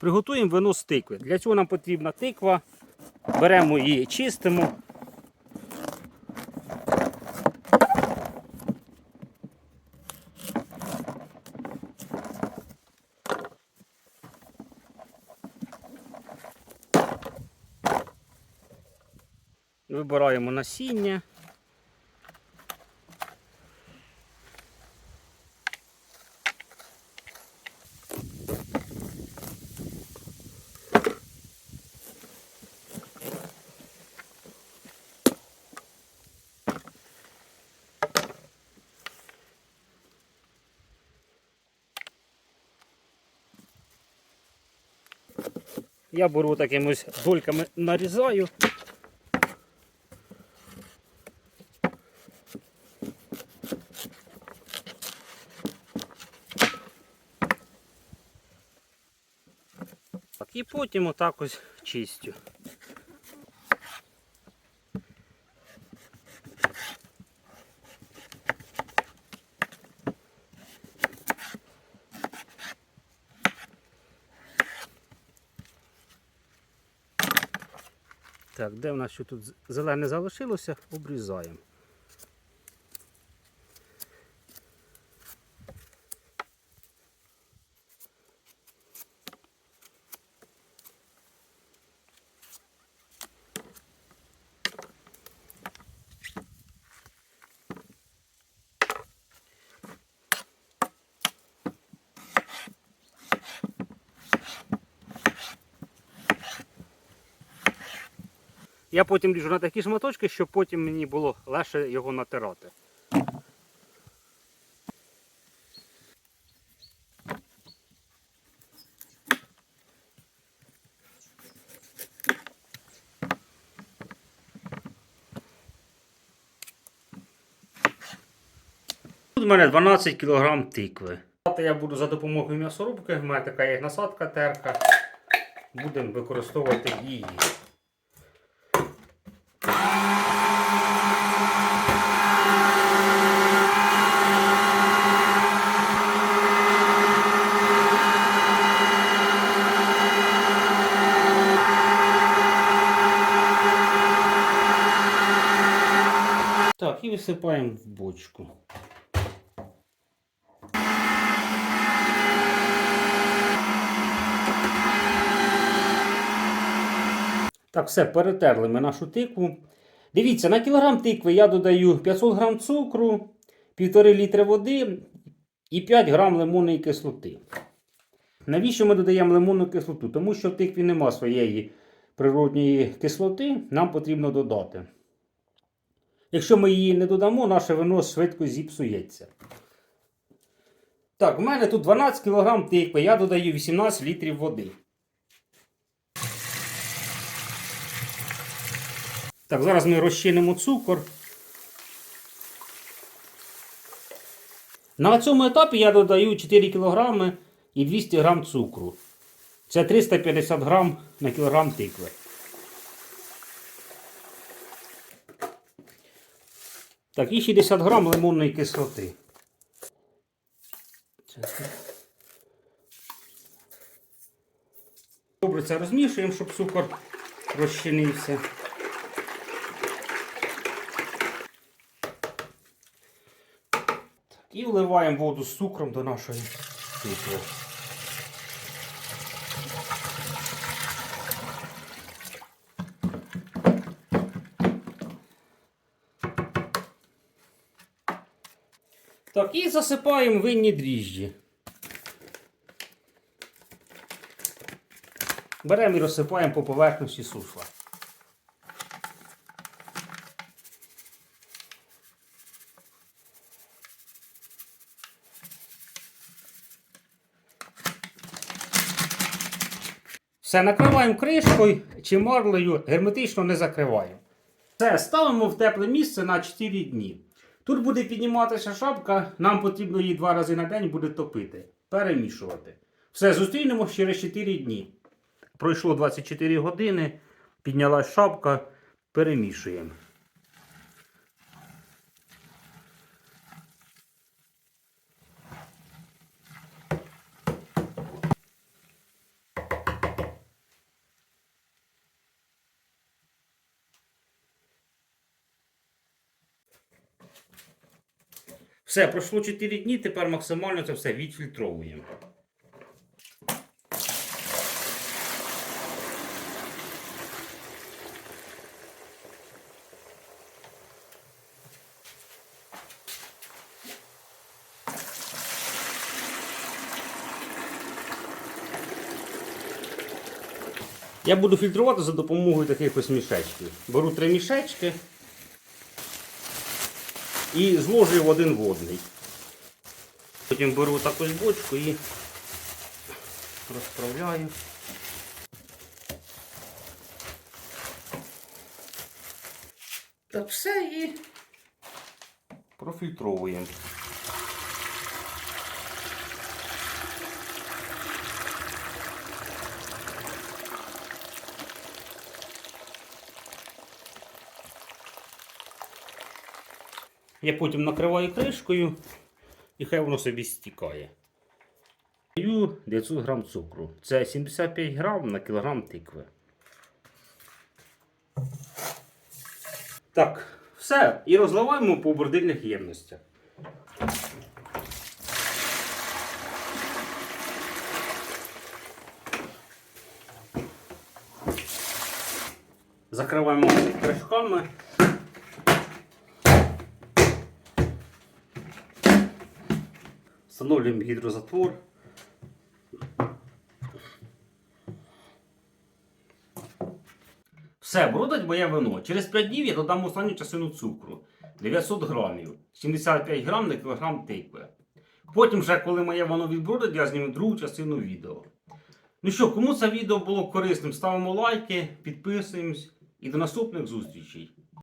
Приготуємо вино з тикви. Для цього нам потрібна тиква. Беремо її, чистимо. Вибираємо насіння. Я беру такими ось дольками нарізаю. І потім отак ось чистю. Так, де в нас що тут зелене залишилося, обрізаємо. Я потім ріжу на такі шматочки, щоб потім мені було легше його натирати. Тут у мене 12 кг тикви. Я буду за допомогою м'ясорубки, в мене така є насадка терка. Будемо використовувати її. Так, і висипаємо в бочку. Так, все, перетерли ми нашу тикву. Дивіться, на кілограм тикви я додаю 500 грам цукру, 1,5 літри води і 5 грам лимонної кислоти. Навіщо ми додаємо лимонну кислоту? Тому що в тикві нема своєї природньої кислоти, нам потрібно додати. Якщо ми її не додамо, наше вино швидко зіпсується. Так, у мене тут 12 кг тикви, я додаю 18 літрів води. Так, зараз ми розчинимо цукор. На цьому етапі я додаю 4 кг і 200 г цукру. Це 350 г на кілограм тикви. Так, і 60 грам лимонної кислоти. Добре це розмішуємо, щоб цукор розчинився. Так, і вливаємо воду з цукром до нашої тикви. Так, і засипаємо винні дріжджі. Беремо і розсипаємо по поверхності сушла. Все, накриваємо кришкою чи марлею, герметично не закриваємо. Все, ставимо в тепле місце на 4 дні. Тут буде підніматися шапка, нам потрібно її два рази на день буде топити, перемішувати. Все, зустрінемо через 4 дні. Пройшло 24 години, піднялась шапка, перемішуємо. Все, пройшло 4 дні, тепер максимально це все відфільтровуємо. Я буду фільтрувати за допомогою таких ось мішечків. Беру три мішечки і зложую в один водний. Потім беру таку бочку і розправляю. Та все і профільтровуємо. Я потім накриваю кришкою і хай воно собі стікає. Даю 900 грам цукру. Це 75 грам на кілограм тикви. Так, все. І розливаємо по бордильних ємностях. Закриваємо кришками. Встановлюємо гідрозатвор. Все, бродить моє вино. Через 5 днів я додам останню частину цукру 900 грамів, 75 грам на кілограм тикви. Потім, вже, коли моє воно відбродить, я зніму другу частину відео. Ну що, кому це відео було корисним, ставимо лайки, підписуємось і до наступних зустрічей.